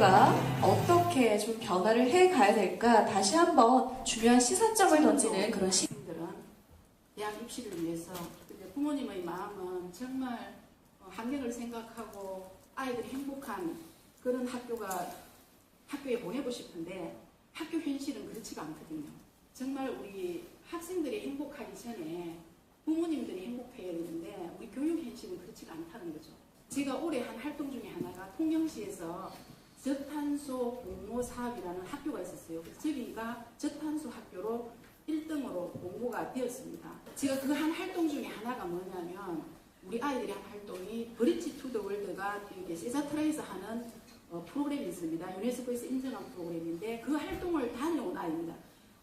학교가 어떻게 좀 변화를 해 가야 될까 다시 한번 중요한 시사점을 던지는 그런 시. 학생들은 대학 입시를 위해서 부모님의 마음은 정말 어, 환경을 생각하고 아이들이 행복한 그런 학교가 학교에 보내고 싶은데 학교 현실은 그렇지가 않거든요. 정말 우리 학생들이 행복하기 전에 부모님들이 행복해야 되는데 우리 교육 현실은 그렇지가 않다는 거죠. 제가 올해 한 활동 중에 하나가 통영시에서 저탄소 공모 사업이라는 학교가 있었어요. 저기가 저탄소 학교로 1등으로 공모가 되었습니다. 제가 그 한 활동 중에 하나가 뭐냐면 우리 아이들이 한 활동이 브릿지 투 더 월드가 이렇게 세자트라에서 하는 어, 프로그램이 있습니다. 유네스코에서 인정한 프로그램인데 그 활동을 다녀온 아이입니다.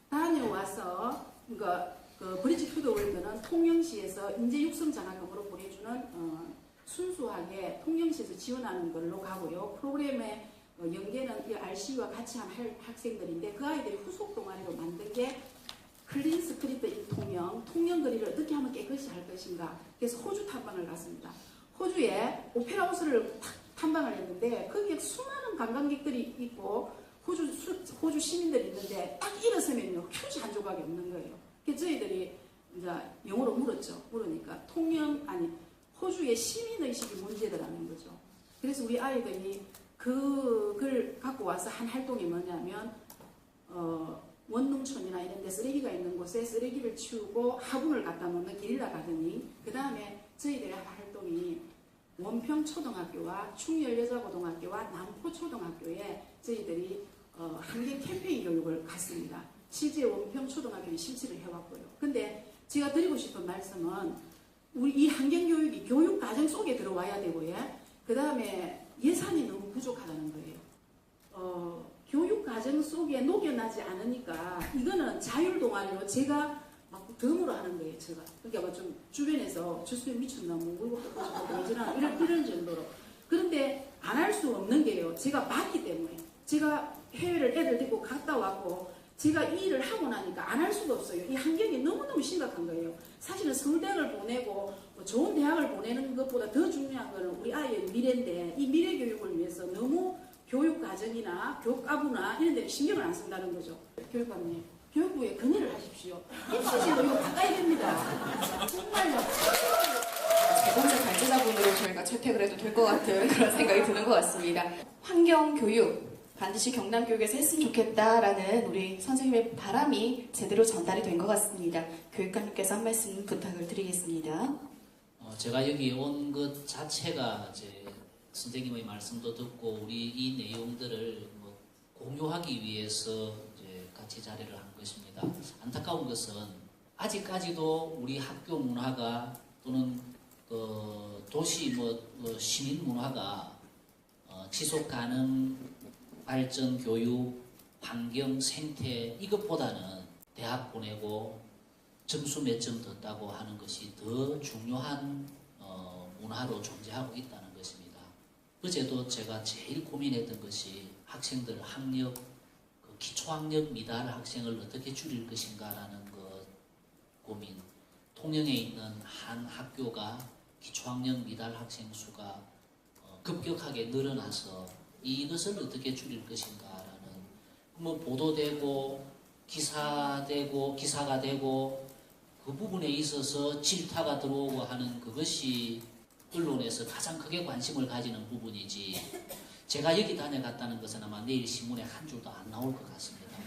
다녀와서 그러니까 그 브릿지 투 더 월드는 통영시에서 인재 육성 장학금으로 보내주는 어, 순수하게 통영시에서 지원하는 걸로 가고요. 프로그램의 어, 연계는 이 RC와 같이 한 할- 학생들인데 그 아이들이 후속 동아리로 만든 게 클린 스크립트 인 통영, 통영 거리를 어떻게 하면 깨끗이 할 것인가. 그래서 호주 탐방을 갔습니다. 호주에 오페라 하우스를 탁 탐방을 했는데 거기에 수많은 관광객들이 있고 호주 수- 호주 시민들이 있는데 딱 일어서면요 휴지 한 조각이 없는 거예요. 그래서 저희들이 이제 영어로 물었죠. 물으니까 통영 아니 호주의 시민 의식이 문제더라는 거죠. 그래서 우리 아이들이 그걸 갖고 와서 한 활동이 뭐냐면 어, 원농촌이나 이런 데 쓰레기가 있는 곳에 쓰레기를 치우고 화분을 갖다 놓는 게릴라 가든이 그 다음에 저희들의 한 활동이 원평초등학교와 충렬여자고등학교와 남포초등학교에 저희들이 어, 한개 캠페인 교육을 갔습니다. 실제 원평초등학교는 실시를 해왔고요. 근데 제가 드리고 싶은 말씀은 우리 이 환경교육이 교육과정 속에 들어와야 되고요. 그 다음에 예산이 너무 부족하다는 거예요. 어, 교육 과정 속에 녹여나지 않으니까 이거는 자율 동아리로 제가 막 덤으로 하는 거예요, 제가. 그러니까 뭐좀 주변에서 주수에 미쳤나, 뭐, 물고 뜯고 이런, 이런, 이런 정도로. 그런데 안 할 수 없는 게요. 제가 봤기 때문에. 제가 해외를 애들 데리고 갔다 왔고, 제가 이 일을 하고 나니까 안 할 수가 없어요. 이 환경이 너무너무 심각한 거예요. 사실은 서울대학을 보내고 뭐 좋은 대학을 보내는 것보다 더 중요한 거는 우리 아이의 미래인데 이 미래 교육을 위해서 너무 교육 과정이나 교과부나 이런 데를 신경을 안 쓴다는 거죠. 교육감님, 교육부에 건의를 하십시오. 입시제도 이거 바꿔야 됩니다. 정말요. 제공자 관제자분으로 저희가 채택을 해도 될 것 같은 그런 생각이 드는 것 같습니다. 환경 교육 반드시 경남 교육에서 했으면 좋겠다라는 우리 선생님의 바람이 제대로 전달이 된 것 같습니다. 교육감님께서 한 말씀 부탁을 드리겠습니다. 어, 제가 여기 온 것 자체가 이제 선생님의 말씀도 듣고 우리 이 내용들을 뭐 공유하기 위해서 이제 같이 자리를 한 것입니다. 안타까운 것은 아직까지도 우리 학교 문화가 또는 그 도시 뭐 어, 시민 문화가 어, 지속 가능 발전 교육 환경 생태 이것보다는 대학 보내고 점수 몇점 떴다고 하는 것이 더 중요한 어, 문화로 존재하고 있다는 것입니다. 어제도 제가 제일 고민했던 것이 학생들 학력, 그 기초학력 미달 학생을 어떻게 줄일 것인가라는 것 고민. 통영에 있는 한 학교가 기초학력 미달 학생 수가 어, 급격하게 늘어나서 이것을 어떻게 줄일 것인가라는 뭐 보도되고 기사되고 기사가 되고 그 부분에 있어서 질타가 들어오고 하는 그것이 언론에서 가장 크게 관심을 가지는 부분이지 제가 여기 다녀갔다는 것은 아마 내일 신문에 한 줄도 안 나올 것 같습니다.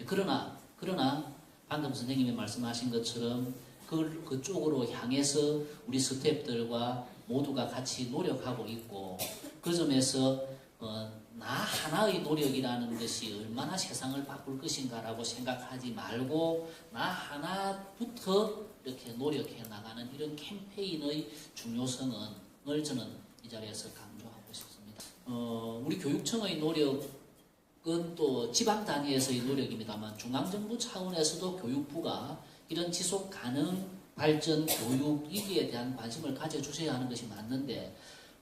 예. 그러나 그러나 방금 선생님이 말씀하신 것처럼 그 그쪽으로 향해서 우리 스태프들과 모두가 같이 노력하고 있고 그 점에서 어, 나 하나의 노력이라는 것이 얼마나 세상을 바꿀 것인가라고 생각하지 말고 나 하나부터 이렇게 노력해 나가는 이런 캠페인의 중요성을 저는 이 자리에서 강조하고 싶습니다. 어, 우리 교육청의 노력은 또 지방 단위에서의 노력입니다만 중앙정부 차원에서도 교육부가 이런 지속 가능 발전 교육 이기에 대한 관심을 가져주셔야 하는 것이 맞는데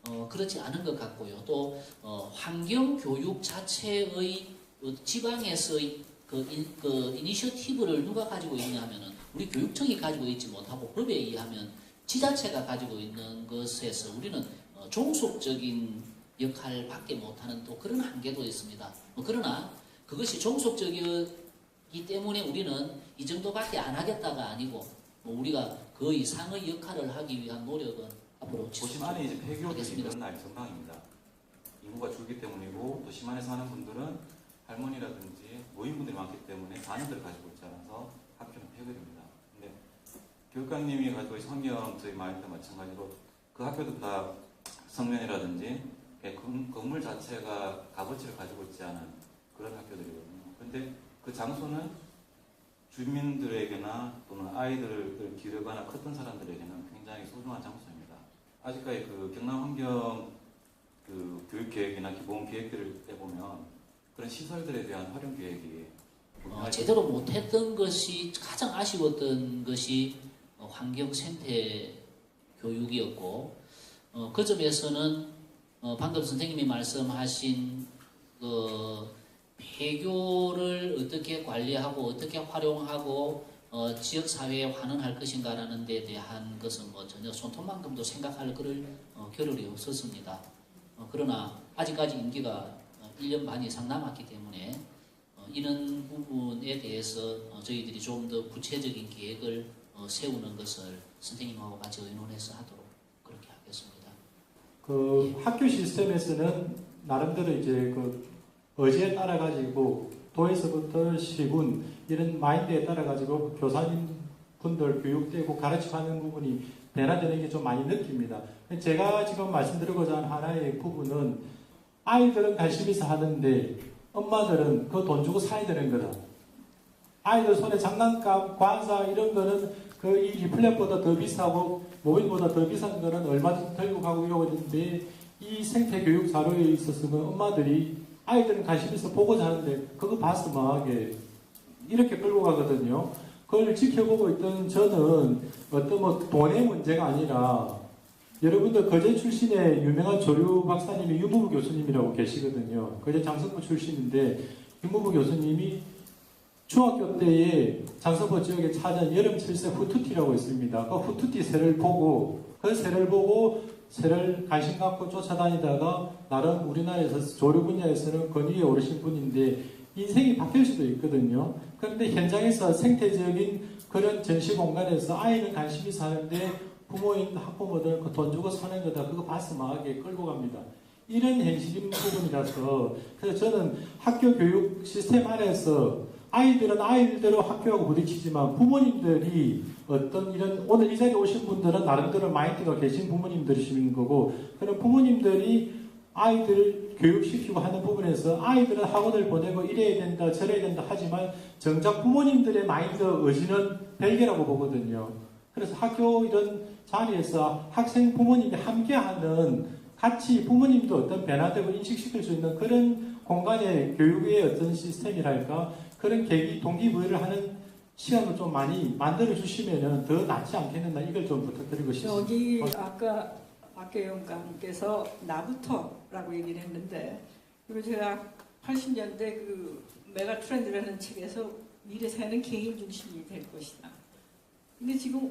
어, 그렇지 않은 것 같고요. 또 어, 환경 교육 자체의 어, 지방에서의 그, 인, 그 이니셔티브를 누가 가지고 있냐 하면은 우리 교육청이 가지고 있지 못하고 법에 의하면 지자체가 가지고 있는 것에서 우리는 어, 종속적인 역할밖에 못하는 또 그런 한계도 있습니다. 뭐 그러나 그것이 종속적이기 때문에 우리는 이 정도밖에 안 하겠다가 아니고 뭐 우리가 그 이상의 역할을 하기 위한 노력은 앞으로 도심 안에 이제 폐교들이 하겠습니다. 늘어날 전망입니다. 인구가 줄기 때문이고 도심 안에 사는 분들은 할머니라든지 노인분들이 많기 때문에 자녀들을 가지고 있지 않아서 학교는 폐교됩니다. 근데 교육감님이 가지고 있는 환경 저희 마을도 마찬가지로 그 학교도 다 성면이라든지 건- 건물 자체가 값어치를 가지고 있지 않은 그런 학교들이거든요. 근데 그 장소는 주민들에게나 또는 아이들을 기르거나 컸던 사람들에게는 굉장히 소중한 장소입니다. 아직까지 그 경남 환경 그 교육 계획이나 기본 계획들을 해보면 그런 시설들에 대한 활용 계획이 어, 제대로 못했던 것이 가장 아쉬웠던 것이 어, 환경 생태 교육이었고 어, 그 점에서는 어, 방금 선생님이 말씀하신 그 폐교를 어떻게 관리하고 어떻게 활용하고 어, 지역 사회에 환원할 것인가라는 데 대한 것은 뭐 전혀 손톱만큼도 생각할 그럴 어, 겨를이 없었습니다. 어, 그러나 아직까지 임기가 어, 1년 반 이상 남았기 때문에 어, 이런 부분에 대해서 어, 저희들이 좀 더 구체적인 계획을 어, 세우는 것을 선생님하고 같이 의논해서 하도록 그렇게 하겠습니다. 그 학교 시스템에서는 나름대로 이제 그 의지에 따라 가지고 도에서부터 시군 이런 마인드에 따라 가지고 교사님 분들 교육되고 가르쳐가는 부분이 게좀 많이 느낍니다. 제가 지금 말씀드리고자 하는 하나의 부분은 아이들은 관심 있어 하는데 엄마들은 그 돈 주고 사야 되는 거다. 아이들 손에 장난감, 관사 이런 거는 그 이 리플렛보다 더 비싸고 모빌보다 더 비싼 거는 얼마든지 들고 가고 이러는데 이 생태 교육 자료에 있어서는 엄마들이 아이들은 관심 있어 보고 자는데 그거 봐서 뭐하게 이렇게 끌고 가거든요. 그걸 지켜보고 있던 저는 어떤 뭐 돈의 문제가 아니라 여러분들 거제 출신의 유명한 조류 박사님이 유무부 교수님이라고 계시거든요. 거제 장성부 출신인데 유무부 교수님이 중학교 때에 장성포 지역에 찾은 여름 칠새 후투티라고 있습니다. 그 후투티 새를 보고 그 새를 보고 새를 관심 갖고 쫓아다니다가 나름 우리나라에서 조류 분야에서는 권위에 오르신 분인데 인생이 바뀔 수도 있거든요. 그런데 현장에서 생태적인 그런 전시 공간에서 아이는 관심이 사는데 부모인 학부모들은 그돈 주고 사는 거다. 그거 봐서 망하게 끌고 갑니다. 이런 현실인 부분이라서 그래서 저는 학교 교육 시스템 안에서 아이들은 아이들대로 학교하고 부딪히지만 부모님들이 어떤 이런 오늘 이 자리에 오신 분들은 나름대로 마인드가 계신 부모님들이시는 거고 그런 부모님들이 아이들을 교육시키고 하는 부분에서 아이들은 학원을 보내고 이래야 된다 저래야 된다 하지만 정작 부모님들의 마인드 의지는 별개라고 보거든요. 그래서 학교 이런 자리에서 학생 부모님이 함께하는 같이 부모님도 어떤 변화되고 인식시킬 수 있는 그런 공간의 교육의 어떤 시스템이랄까 그런 계기 동기부여를 하는 시간을 좀 많이 만들어 주시면은 더 낫지 않겠느냐 이걸 좀 부탁드리고 싶습니다. 여기 아까 박계 영감께서 나부터라고 얘기를 했는데 그리고 제가 80년대 그 메가 트렌드라는 책에서 미래 사회는 개인 중심이 될 것이다. 근데 지금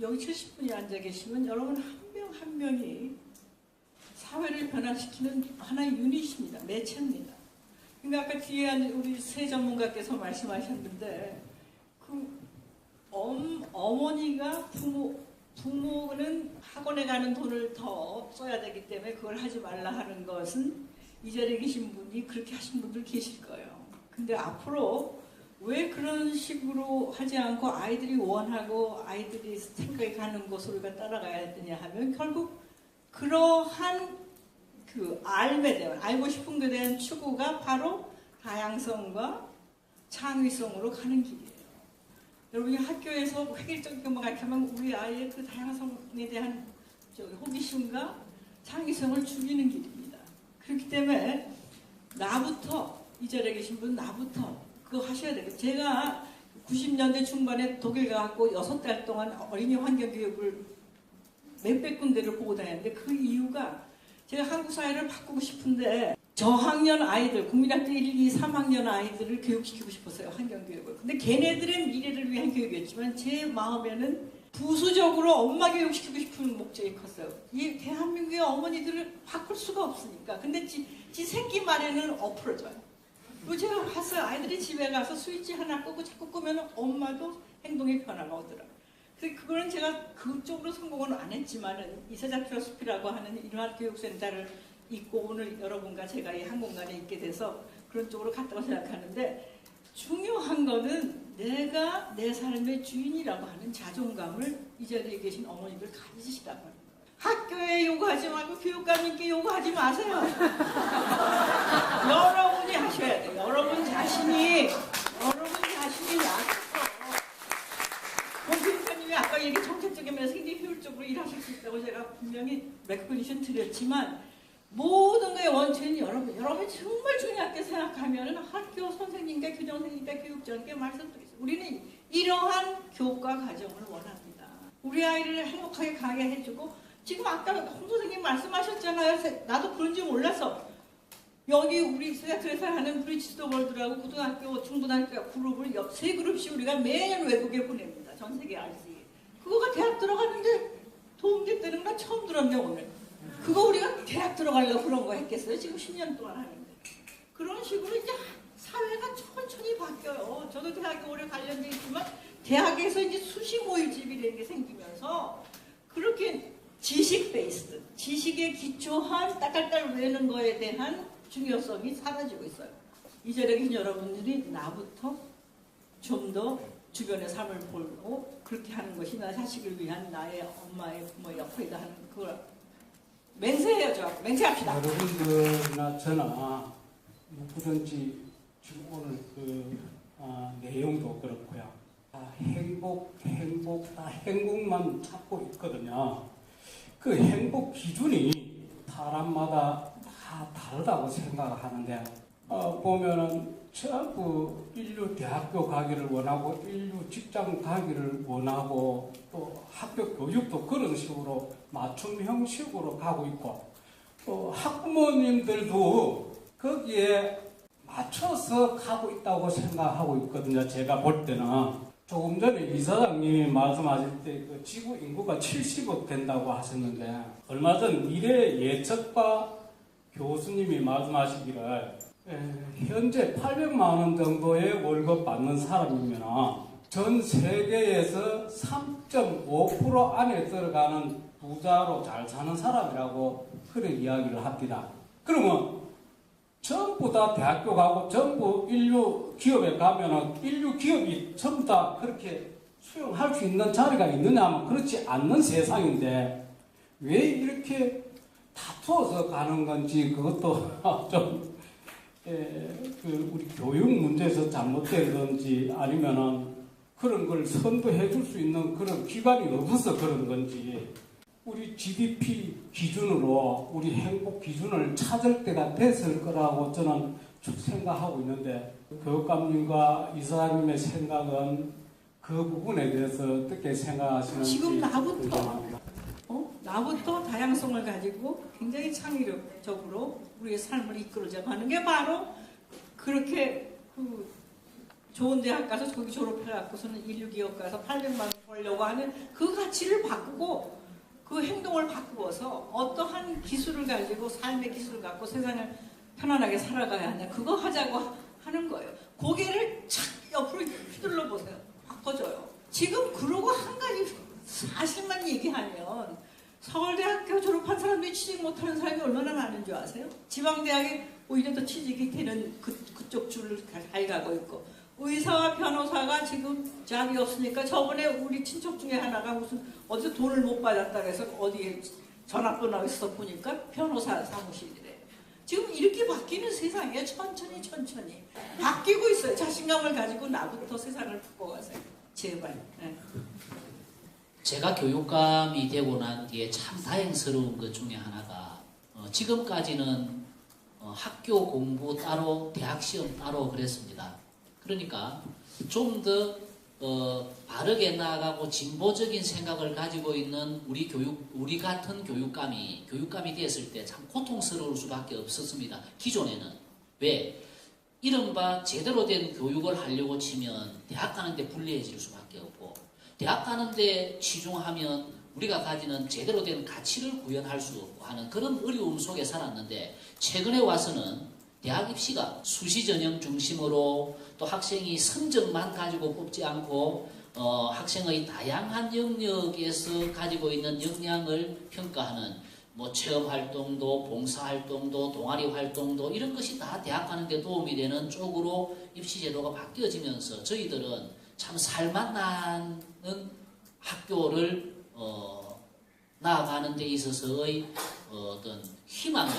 여기 70분이 앉아 계시면 여러분 한 명 한 명이 사회를 변화시키는 하나의 유닛입니다. 매체입니다. 그러니까 아까 뒤에 우리 세 전문가께서 말씀하셨는데 그 엄, 어머니가 부모 부모는 학원에 가는 돈을 더 써야 되기 때문에 그걸 하지 말라 하는 것은 이 자리에 계신 분이 그렇게 하신 분들 계실 거예요. 근데 앞으로 왜 그런 식으로 하지 않고 아이들이 원하고 아이들이 생각이 가는 곳으로 따라가야 되냐 하면 결국 그러한 그 알에 대한 알고 싶은 것에 대한 추구가 바로 다양성과 창의성으로 가는 길이에요. 여러분이 학교에서 획일적인 것만 가르치면 우리 아이의 그 다양성에 대한 호기심과 창의성을 죽이는 길입니다. 그렇기 때문에 나부터 이 자리에 계신 분 나부터 그거 하셔야 되겠어요. 제가 90년대 중반에 독일 가갖고 여섯 달 동안 어린이 환경 교육을 몇백 군데를 보고 다녔는데 그 이유가 제가 한국 사회를 바꾸고 싶은데 저학년 아이들, 국민학교 1, 2, 3학년 아이들을 교육시키고 싶었어요, 환경교육을. 근데 걔네들의 미래를 위한 교육이었지만 제 마음에는 부수적으로 엄마 교육시키고 싶은 목적이 컸어요. 이 대한민국의 어머니들을 바꿀 수가 없으니까. 근데 지, 지 새끼 말에는 엎어져요. 그리고 제가 봤어요. 아이들이 집에 가서 스위치 하나 끄고 자꾸 끄면 엄마도 행동의 변화가 오더라고요. 그거는 제가 그쪽으로 성공은 안 했지만은 이세자 필로소피라고 하는 일반 교육센터를 있고 오늘 여러분과 제가 이 한 공간에 있게 돼서 그런 쪽으로 갔다고 생각하는데 중요한 거는 내가 내 삶의 주인이라고 하는 자존감을 이 자리에 계신 어머니들 가지시라고. 학교에 요구하지 말고 교육감님께 요구하지 마세요. 여러분이 하셔야 돼요. 여러분 자신이 여러분 자신이 나서서 본 교육감님이 아까 얘기 정책적인 면에서 굉장히 효율적으로 일하실 수 있다고 제가 분명히 레코니션 드렸지만 모든 거의 원천은 여러분, 여러분이 정말 중요하게 생각하면 학교 선생님과 교정선생님과 교육자님께 말씀드리겠습니다. 우리는 이러한 교과 과정을 원합니다. 우리 아이를 행복하게 가게 해주고 지금 아까 홍 선생님 말씀하셨잖아요. 세- 나도 그런지 몰라서 여기 우리 스야트에서 하는 브리지도 월드라고 고등학교, 중고등학교 그룹을 여- 세 그룹씩 우리가 매년 외국에 보냅니다. 전 세계 알지. 그거가 대학 들어갔는데 도움됐다는 건 처음 들었네 오늘. 그거 우리가 대학 들어가려고 그런 거 했겠어요? 지금 10년 동안 하는데. 그런 식으로 이제 사회가 천천히 바뀌어요. 저도 대학에 오래 관련돼 있지만 대학에서 이제 수시 모의집이라는 게 생기면서 그렇게 지식 베이스드, 지식에 기초한 따깔따કાર 외는 거에 대한 중요성이 사라지고 있어요. 이 자리에 여러분들이 나부터 좀더 주변의 삶을 보고 그렇게 하는 것이 나 자식을 위한 나의 엄마의 부모의 역할이다 하는 그걸 맹세해야죠. 맹세합시다. 여러분들이나 저나 누구든지 지금 오늘 그 아, 내용도 그렇고요. 다 행복, 행복, 다 행복만 찾고 있거든요. 그 행복 기준이 사람마다 다 다르다고 생각하는데 어, 보면은 전부 인류 대학교 가기를 원하고 인류 직장 가기를 원하고 또 학교 교육도 그런 식으로 맞춤 형식으로 가고 있고 또 학부모님들도 거기에 맞춰서 가고 있다고 생각하고 있거든요. 제가 볼 때는 조금 전에 이사장님이 말씀하실 때 그 지구 인구가 70억 된다고 하셨는데 얼마 전 미래 예측과 교수님이 말씀하시기를 에, 현재 800만 원 정도의 월급 받는 사람이면 전 세계에서 3.5% 안에 들어가는 부자로 잘 사는 사람이라고 그런 이야기를 합니다. 그러면 전부 다 대학교 가고 전부 인류 기업에 가면은 인류 기업이 전부 다 그렇게 수용할 수 있는 자리가 있느냐 하면 그렇지 않는 세상인데 왜 이렇게 다투어서 가는 건지 그것도 좀 에, 그 우리 교육 문제에서 잘못된 건지 아니면은 그런 걸 선도해 줄 수 있는 그런 기관이 없어서 그런 건지 우리 GDP 기준으로 우리 행복 기준을 찾을 때가 됐을 거라고 저는 쭉 생각하고 있는데 교육감님과 이사장님의 생각은 그 부분에 대해서 어떻게 생각하시는지 지금 나부터. 어? 나부터 다양성을 가지고 굉장히 창의력적으로 우리의 삶을 이끌어져 가는 게 바로 그렇게 그 좋은 대학 가서 거기 졸업해갖고서는 인류 기업 가서 800만 원 벌려고 하는 그 가치를 바꾸고 그 행동을 바꾸어서 어떠한 기술을 가지고 삶의 기술을 갖고 세상을 편안하게 살아가야 하냐 그거 하자고 하는 거예요. 고개를 착 옆으로 휘둘러 보세요. 바꿔줘요. 지금 그러고 한 가지 사실만 얘기하면 서울대학교 졸업한 사람들이 취직 못하는 사람이 얼마나 많은 줄 아세요? 지방대학에 오히려 더 취직이 되는 그, 그쪽 줄을 잘 가고 있고 의사와 변호사가 지금 잡이 없으니까 저번에 우리 친척 중에 하나가 무슨 어디서 돈을 못 받았다 그래서 어디에 전화번호가 있어 보니까 변호사 사무실이래. 지금 이렇게 바뀌는 세상이에요. 천천히 천천히 바뀌고 있어요. 자신감을 가지고 나부터 세상을 바꿔가세요. 제발. 네. 제가 교육감이 되고 난 뒤에 참 다행스러운 것 중에 하나가 어, 지금까지는 어, 학교 공부 따로 대학 시험 따로 그랬습니다. 그러니까 좀더 어, 바르게 나아가고 진보적인 생각을 가지고 있는 우리 교육 우리 같은 교육감이 교육감이 됐을 때 참 고통스러울 수밖에 없었습니다. 기존에는 왜 이른바 제대로 된 교육을 하려고 치면 대학 가는데 불리해질 수밖에 대학 가는데 치중하면 우리가 가지는 제대로 된 가치를 구현할 수 없고 하는 그런 어려움 속에 살았는데 최근에 와서는 대학 입시가 수시 전형 중심으로 또 학생이 성적만 가지고 뽑지 않고 어, 학생의 다양한 영역에서 가지고 있는 역량을 평가하는 뭐 체험 활동도 봉사 활동도 동아리 활동도 이런 것이 다 대학 가는 데 도움이 되는 쪽으로 입시 제도가 바뀌어지면서 저희들은 참 살맛나는 학교를 어, 나아가는 데 있어서의 어, 어떤 희망을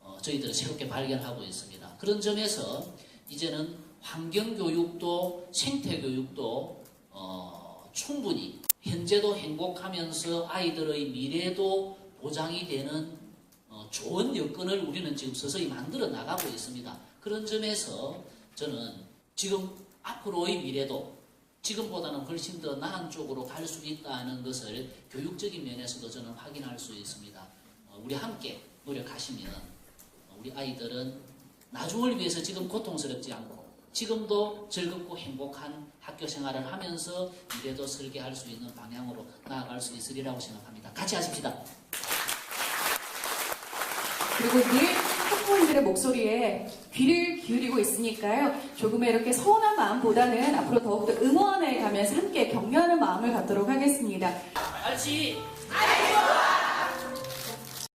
어, 저희들은 새롭게 발견하고 있습니다. 그런 점에서 이제는 환경교육도 생태교육도 어, 충분히 현재도 행복하면서 아이들의 미래도 보장이 되는 어, 좋은 여건을 우리는 지금 서서히 만들어 나가고 있습니다. 그런 점에서 저는 지금 앞으로의 미래도 지금보다는 훨씬 더 나은 쪽으로 갈 수 있다는 것을 교육적인 면에서도 저는 확인할 수 있습니다. 어, 우리 함께 노력하시면 어, 우리 아이들은 나중을 위해서 지금 고통스럽지 않고 지금도 즐겁고 행복한 학교 생활을 하면서 미래도 설계할 수 있는 방향으로 나아갈 수 있으리라고 생각합니다. 같이 하십시다. 그리고 늘 학부모님들의 목소리에 귀를 기울이고 있으니까요. 조금의 이렇게 서운한 마음보다는 앞으로 더욱더 응원해 가면서 함께 격려하는 마음을 갖도록 하겠습니다. 같이